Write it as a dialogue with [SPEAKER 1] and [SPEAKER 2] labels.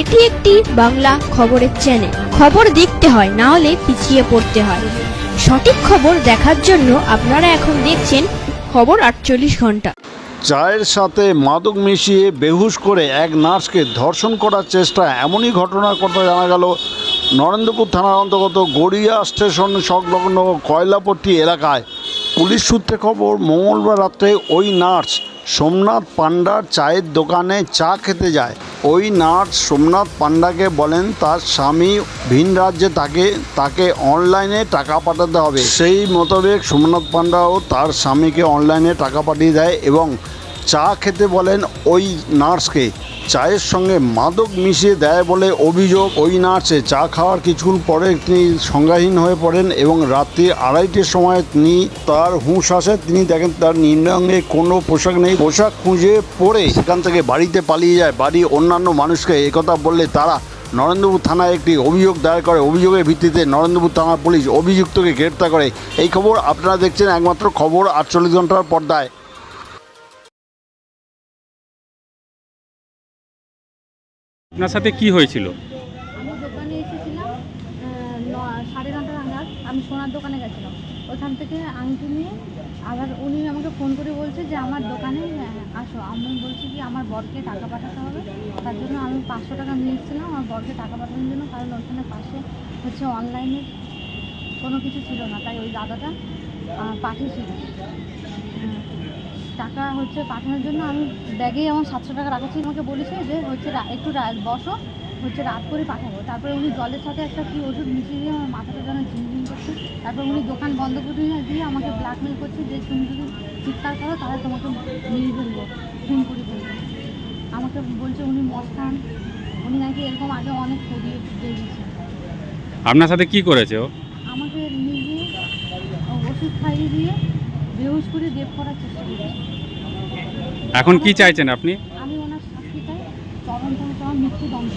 [SPEAKER 1] এটি একটি বাংলা খবরের চ্যানেল খবর দেখতে হয়, না হলে পিছিয়ে পড়তে হয়। সঠিক খবর দেখার জন্য আপনারা এখন দেখছেন খবর আটচল্লিশ ঘণ্টা।
[SPEAKER 2] চায়ের সাথে মাদক মিশিয়ে বেহুশ করে এক নার্সকে ধর্ষণ করার চেষ্টা, এমনই ঘটনার কথা জানা গেল নরেন্দ্রপুর থানার অন্তর্গত গড়িয়া স্টেশন সংলগ্ন কয়লাপট্টি এলাকায়। পুলিশ সূত্রে খবর, মঙ্গলবার রাত্রে ওই নার্স সোমনাথ পান্ডার চায়ের দোকানে চা খেতে যায়। ওই নার্স সোমনাথ পান্ডাকে বলেন, তার স্বামী ভিন রাজ্যে তাকে তাকে অনলাইনে টাকা পাঠাতে হবে। সেই মোতাবেক সোমনাথ পান্ডাও তার স্বামীকে অনলাইনে টাকা পাঠিয়ে দেয় এবং চা খেতে বলেন ওই নার্সকে। চায়ের সঙ্গে মাদক মিশিয়ে দেয় বলে অভিযোগ। ওই নার্সে চা খাওয়ার কিছুক্ষণ পরে তিনি সংজ্ঞাহীন হয়ে পড়েন এবং রাত্রি আড়াইটের সময় তিনি তার হুঁশ আসে। তিনি দেখেন তার নিম্নাঙ্গে কোনো পোশাক নেই। পোশাক খুঁজে পরে সেখান থেকে বাড়িতে পালিয়ে যায়। বাড়ি অন্যান্য মানুষকে একথা বললে তারা নরেন্দ্রপুর থানায় একটি অভিযোগ দায়ের করে। অভিযোগের ভিত্তিতে নরেন্দ্রপুর থানার পুলিশ অভিযুক্তকে গ্রেপ্তার করে। এই খবর আপনারা দেখছেন একমাত্র খবর আটচল্লিশ ঘণ্টার পর্দায়।
[SPEAKER 3] আপনার সাথে কি হয়েছিল?
[SPEAKER 4] আমি দোকানে এসেছিলাম ন- সাড়ে নটা নাগাদ আমি সোনার দোকানে গেছিলাম। ওখান থেকে আংটি নিয়ে আবার উনি আমাকে ফোন করে বলছে যে আমার দোকানে আহ, আসো। আমি বলছি কি আমার বরকে টাকা পাঠাতে হবে। তার জন্য আমি পাঁচশো টাকা নিয়ে এসেছিলাম। আমার বরকে টাকা পাঠানোর জন্য। কারণ ওখানে পাশে হচ্ছে অনলাইনে কোনো কিছু ছিল না। তাই ওই দাদাটা আহ, পাঠিয়েছিল। টাকা হচ্ছে পাঠানোর জন্য আমি ব্যাগেই আমার সাতশো টাকা রাখা ছিল। আমাকে বলেছে যে হচ্ছে একটু বসো হচ্ছে রাত করে পাঠাবো। তারপরে উনি জলের সাথে একটা কি ওষুধ মিশিয়ে দিয়ে আমার মাথাটা যেন ঝিমঝিম করছে। তারপর উনি দোকান বন্ধ করে দিয়ে- আমাকে ব্ল্যাকমেল করছে যে তুমি যদি চিৎকার করো তাহলে তোমাকে মেরে ফেলব খুন করে ফেলব। আমাকে বলছে উনি মদ খান উনি নাকি এরকম আগে অনেক করিয়ে দিয়েছে
[SPEAKER 3] আপনার সাথে কি করেছে ও?
[SPEAKER 4] আমাকে নিজে ওষুধ খাইয়ে দিয়ে বেহুশ করে দেব করার চেষ্টা করেছে।
[SPEAKER 3] এখন কি চাইছেন আপনি? আমি ওনার মৃত্যুদণ্ড